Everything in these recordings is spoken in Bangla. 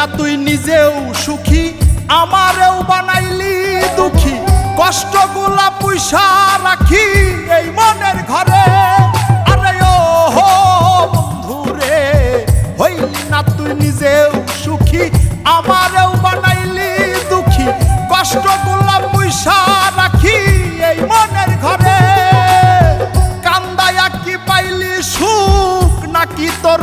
না তুই নিজেও সুখী? আমারেও বানাইলি দুঃখী। এই মনের ঘরে। না তুই নিজেও সুখী? আমারেও বানাইলি দুঃখী। পয়সা রাখি এই মনের ঘরে। কান্দায়া কি পাইলি সুখ নাকি তোর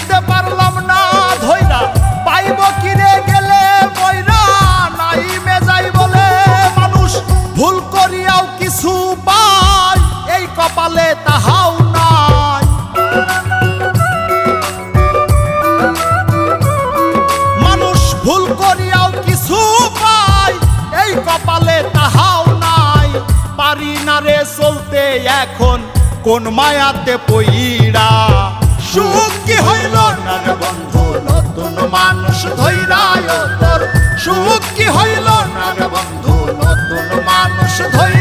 পারি না রে চলতে এখন। কোন মায়াতে পইরা সুখ কি হইল না বন্ধু? নতুন মানুষ ধৈরায় তোর সুখ কি হইল না বন্ধু? নতুন মানুষ ধৈরা